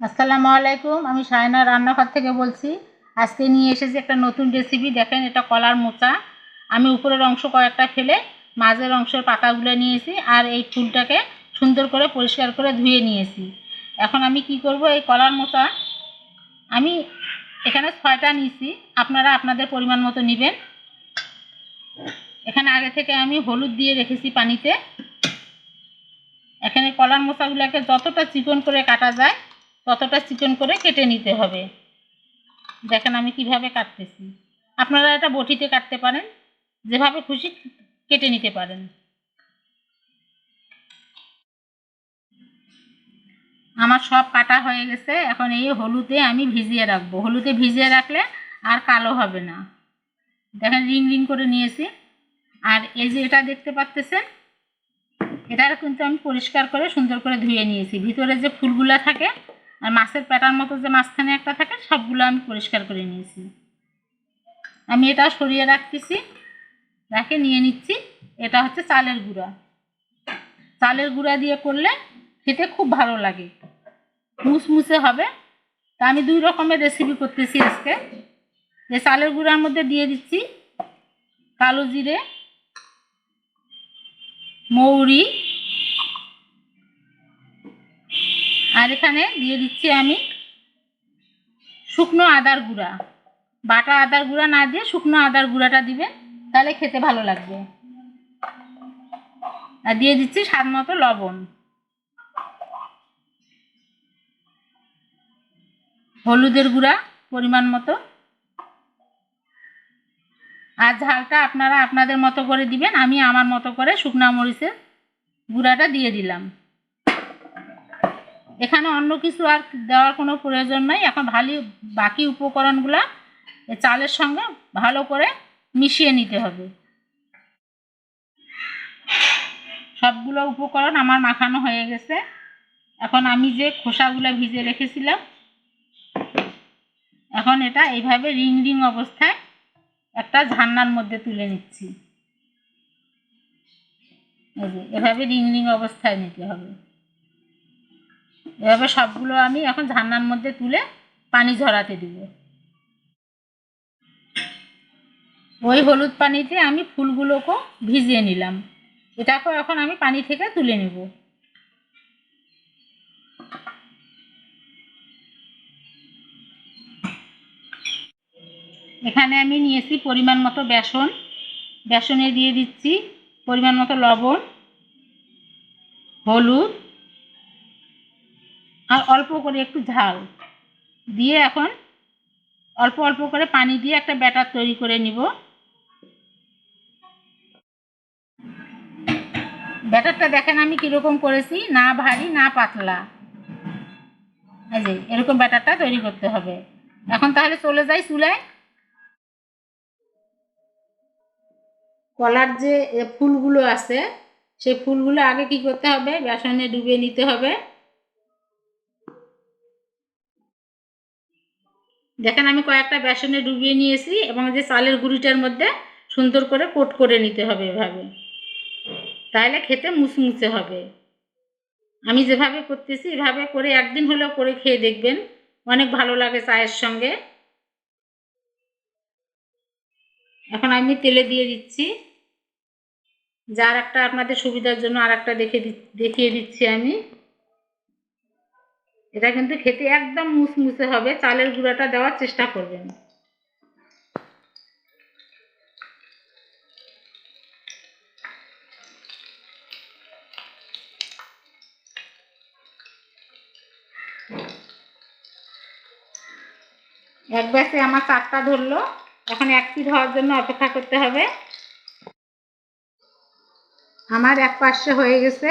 আসসালামু আলাইকুম, আমি সায়না রান্নাঘর থেকে বলছি। আজকে নিয়ে এসেছি একটা নতুন রেসিপি দেখেন এটা কলার মোচা। আমি উপরের অংশ কয়েকটা ফেলে মাঝের অংশের পাতাগুলো নিয়েছি আর এই ফুলটাকে সুন্দর করে পরিষ্কার করে ধুয়ে নিয়েছি। এখন আমি কি করব, এই কলার মোচা আমি এখানে ছয়টা নিয়েছি, আপনারা আপনাদের পরিমাণ মতো নেবেন। এখানে আগে থেকে আমি হলুদ দিয়ে রেখেছি পানিতে। এখানে কলার মোচাগুলোকে যতটা চিকন করে কাটা যায় ততটা চিকন করে কেটে নিতে হবে। দেখেন আমি কীভাবে কাটতেছি। আপনারা এটা বটিতে কাটতে পারেন, যেভাবে খুশি কেটে নিতে পারেন। আমার সব কাটা হয়ে গেছে, এখন এই হলুদে আমি ভিজিয়ে রাখব। হলুদে ভিজিয়ে রাখলে আর কালো হবে না। দেখেন রিং রিং করে নিয়েছি। আর এই যে এটা দেখতে পাচ্তেছেন এটা কিন্তু আমি পরিষ্কার করে সুন্দর করে ধুয়ে নিয়েছি। ভিতরে যে ফুলগুলো থাকে আর মাছের প্যাটার মতো যে মাঝখানে একটা থাকে, সবগুলো আমি পরিষ্কার করে নিয়েছি। আমি এটা সরিয়ে রাখতেছি, রাখে নিয়ে নিচ্ছি। এটা হচ্ছে চালের গুঁড়া। চালের গুঁড়া দিয়ে করলে খেতে খুব ভালো লাগে। মুসমুসে হবে। তা আমি দুই রকমের রেসিপি করতেছি আজকে। যে চালের গুঁড়ার মধ্যে দিয়ে দিচ্ছি কালো জিরে, মৌরি আর এখানে দিয়ে দিচ্ছি আমি শুকনো আদার গুঁড়া। বাটা আদার গুঁড়া না দিয়ে শুকনো আদার গুঁড়াটা দিবেন তাহলে খেতে ভালো লাগবে। আর দিয়ে দিচ্ছি স্বাদ মতো লবণ। হলুদের গুঁড়া পরিমাণ মতো। আর ঝালটা আপনারা আপনাদের মতো করে দিবেন, আমি আমার মতো করে শুকনা মরিচের গুঁড়াটা দিয়ে দিলাম। এখানে অন্য কিছু আর দেওয়ার কোনো প্রয়োজন নাই। এখন ভালো বাকি উপকরণগুলো চালের সঙ্গে ভালো করে মিশিয়ে নিতে হবে। সবগুলো উপকরণ আমার মাখানো হয়ে গেছে। এখন আমি যে খোসাগুলো ভিজে রেখেছিলাম, এখন এটা এইভাবে রিং রিং অবস্থায় একটা ঝান্নার মধ্যে তুলে নিচ্ছি। এভাবে রিং রিং অবস্থায় নিতে হবে। এভাবে সবগুলো আমি এখন ঝান্নার মধ্যে তুলে পানি ঝরাতে দিব। ওই হলুদ পানিতে আমি ফুলগুলোকেও ভিজিয়ে নিলাম। এটাকেও এখন আমি পানি থেকে তুলে নেব। এখানে আমি নিয়েছি পরিমাণ মতো বেসন। বেসনে দিয়ে দিচ্ছি পরিমাণ মতো লবণ, হলুদ আর অল্প করে একটু ঝাল। দিয়ে এখন অল্প অল্প করে পানি দিয়ে একটা ব্যাটার তৈরি করে নিব। ব্যাটারটা দেখেন আমি কীরকম করেছি, না ভারী, না পাতলা। এই যে, এরকম ব্যাটারটা তৈরি করতে হবে। এখন তাহলে চলে যাই চুলায়। কলার যে ফুলগুলো আছে, সেই ফুলগুলো আগে কি করতে হবে? বেসনে ডুবিয়ে নিতে হবে। দেখেন আমি কয়েকটা বেসনে ডুবিয়ে নিয়েছি এবং যে চালের গুঁড়িটার মধ্যে সুন্দর করে কোট করে নিতে হবে এভাবে। তাহলে খেতে মুচমুচে হবে। আমি যেভাবে করতেছি, এভাবে করে একদিন হলেও করে খেয়ে দেখবেন। অনেক ভালো লাগে চায়ের সঙ্গে। এখন আমি তেলে দিয়ে দিচ্ছি। যার একটা আপনাদের সুবিধার জন্য আর একটা দেখে দেখিয়ে দিচ্ছি আমি। এটা কিন্তু খেতে একদম মুসমুসে হবে, চালের গুঁড়াটা দেওয়ার চেষ্টা করবেন। এক ব্যাসে আমার চারটা ধরলো, এখন এক পিঠ হওয়ার জন্য অপেক্ষা করতে হবে। আমার এক পাশে হয়ে গেছে,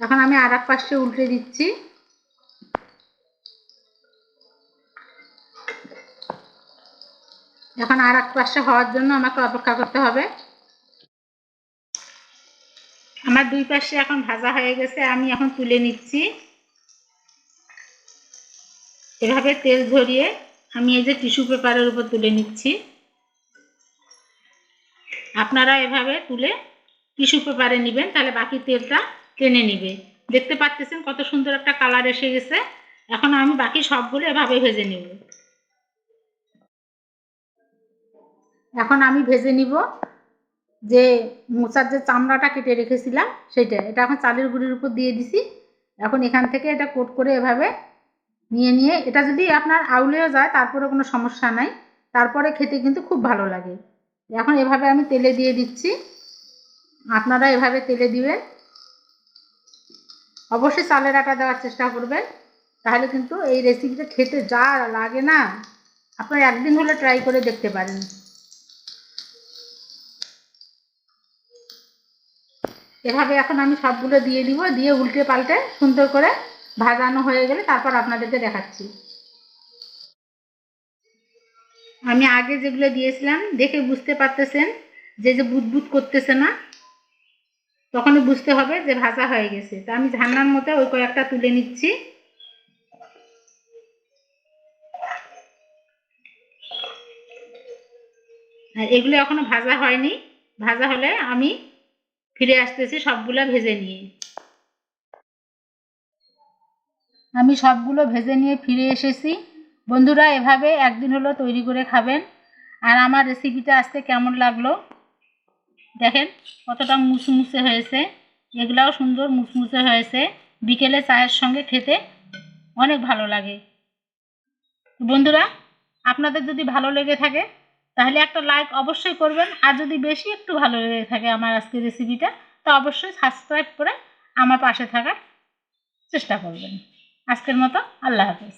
এখন আমি আর এক পাশে উল্টে দিচ্ছি। এখন আর এক পাশে হওয়ার জন্য আমাকে অপেক্ষা করতে হবে। আমার দুই পাশে এখন ভাজা হয়ে গেছে, আমি এখন তুলে নিচ্ছি। এভাবে তেল ঝরিয়ে আমি এই যে টিস্যু পেপারের উপর তুলে নিচ্ছি। আপনারা এভাবে তুলে টিস্যু পেপারে নেবেন, তাহলে বাকি তেলটা টেনে নিবে। দেখতে পাচ্ছেন কত সুন্দর একটা কালার এসে গেছে। এখন আমি বাকি সবগুলো এভাবে ভেজে নেব। এখন আমি ভেজে নিব যে মোচার যে চামড়াটা কেটে রেখেছিলাম সেটা। এটা এখন চালের গুঁড়ির উপর দিয়ে দিছি। এখন এখান থেকে এটা কোট করে এভাবে নিয়ে নিয়ে, এটা যদি আপনার আউলেও যায় তারপরে কোনো সমস্যা নাই। তারপরে খেতে কিন্তু খুব ভালো লাগে। এখন এভাবে আমি তেলে দিয়ে দিচ্ছি। আপনারা এভাবে তেলে দিবেন। অবশ্যই চালের আটা দেওয়ার চেষ্টা করবেন। তাহলে কিন্তু এই রেসিপিটা খেতে যা লাগে না। আপনারা একদিন হলে ট্রাই করে দেখতে পারেন। এভাবে এখন আমি সবগুলো দিয়ে দিব দিয়ে উল্টে পাল্টে সুন্দর করে ভাজানো হয়ে গেলে তারপর আপনাদেরকে দেখাচ্ছি। আমি আগে যেগুলো দিয়েছিলাম, দেখে বুঝতে পারতেছেন যে যে বুদবুদ করতেছে না, তখনই বুঝতে হবে যে ভাজা হয়ে গেছে। তা আমি ঝান্নার মতো ওই কয়েকটা তুলে নিচ্ছি। আর এগুলো এখনও ভাজা হয়নি। ভাজা হলে আমি ফিরে আসতেছি সবগুলো ভেজে নিয়ে। আমি সবগুলো ভেজে নিয়ে ফিরে এসেছি। বন্ধুরা, এভাবে একদিন হলো তৈরি করে খাবেন। আর আমার রেসিপিটা আসতে কেমন লাগল? দেখেন, কতটা মুসমুসে হয়েছে। এগুলাও সুন্দর মুসমুসে হয়েছে। বিকেলে চায়ের সঙ্গে খেতে অনেক ভালো লাগে। বন্ধুরা, আপনাদের যদি ভালো লেগে থাকে তাহলে একটা লাইক অবশ্যই করবেন। আর যদি বেশি একটু ভালো লেগে থাকে আমার আজকের রেসিপিটা তো অবশ্যই সাবস্ক্রাইব করে আমার পাশে থাকার চেষ্টা করবেন। আজকের মতো আল্লাহ হাফেজ।